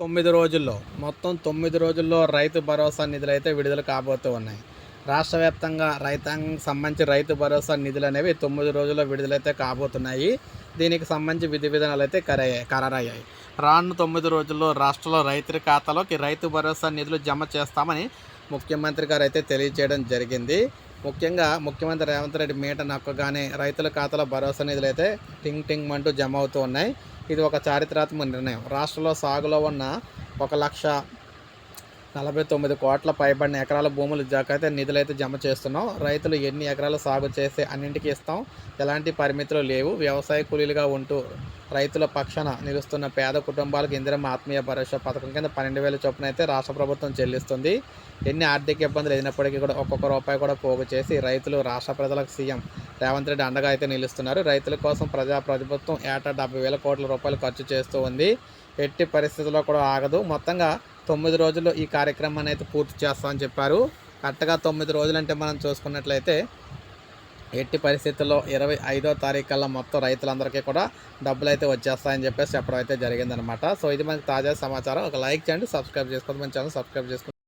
తొమ్మిది రోజుల్లో మొత్తం తొమ్మిది రోజుల్లో రైతు భరోసా నిధులు అయితే విడుదల కాబోతూ ఉన్నాయి. రాష్ట్ర వ్యాప్తంగా రైతాంగం సంబంధించి రైతు భరోసా నిధులు అనేవి తొమ్మిది రోజుల్లో విడుదలైతే కాబోతున్నాయి. దీనికి సంబంధించి విధి విధానాలు అయితే ఖరయ్యాయి ఖరారయ్యాయి. రాను తొమ్మిది రోజుల్లో రాష్ట్రంలో రైతుల ఖాతాలోకి రైతు భరోసా నిధులు జమ చేస్తామని ముఖ్యమంత్రి గారు అయితే తెలియజేయడం జరిగింది. ముఖ్యంగా ముఖ్యమంత్రి రేవంత్ రెడ్డి మీట నక్కగానే రైతుల ఖాతాలో భరోసా నిధులు అయితే టింగ్ టింగ్ అంటూ జమ అవుతూ ఉన్నాయి. ఇది ఒక చారిత్రాత్మక నిర్ణయం. రాష్ట్రంలో సాగులో ఉన్న ఒక లక్ష నలభై తొమ్మిది కోట్ల పైబడిన ఎకరాల భూములు అయితే నిధులైతే జమ చేస్తున్నాం. రైతులు ఎన్ని ఎకరాలు సాగు చేస్తే అన్నింటికి ఇస్తాం. ఎలాంటి పరిమితులు లేవు. వ్యవసాయ కూలీలుగా ఉంటూ రైతుల పక్షాన నిలుస్తున్న పేద కుటుంబాలకు ఇందిరమ్మ ఆత్మీయ భరోసా పథకం కింద పన్నెండు వేల చొప్పున అయితే రాష్ట్ర ప్రభుత్వం చెల్లిస్తుంది. ఎన్ని ఆర్థిక ఇబ్బందులు అయినప్పటికీ కూడా ఒక్కొక్క రూపాయి కూడా పోగు చేసి రైతులు రాష్ట్ర ప్రజలకు సీఎం రేవంత్ రెడ్డి అండగా అయితే నిలుస్తున్నారు. రైతుల కోసం ప్రజా ప్రభుత్వం ఏటా డెబ్బై వేల కోట్ల రూపాయలు ఖర్చు చేస్తూ ఉంది. ఎట్టి పరిస్థితుల్లో కూడా ఆగదు. మొత్తంగా తొమ్మిది రోజుల్లో ఈ కార్యక్రమాన్ని అయితే పూర్తి చేస్తామని చెప్పారు. కరెక్ట్గా తొమ్మిది రోజులు అంటే మనం చూసుకున్నట్లయితే ఎట్టి పరిస్థితుల్లో ఇరవై ఐదో తారీఖు కల్లా మొత్తం రైతులందరికీ కూడా డబ్బులు అయితే వచ్చేస్తాయని చెప్పేసి చెప్పడం అయితే జరిగిందనమాట సో ఇది మనకి తాజా సమాచారం. ఒక లైక్ చేయండి సబ్స్క్రైబ్ చేసుకోండి. మన ఛానల్ సబ్స్క్రైబ్ చేసుకోండి.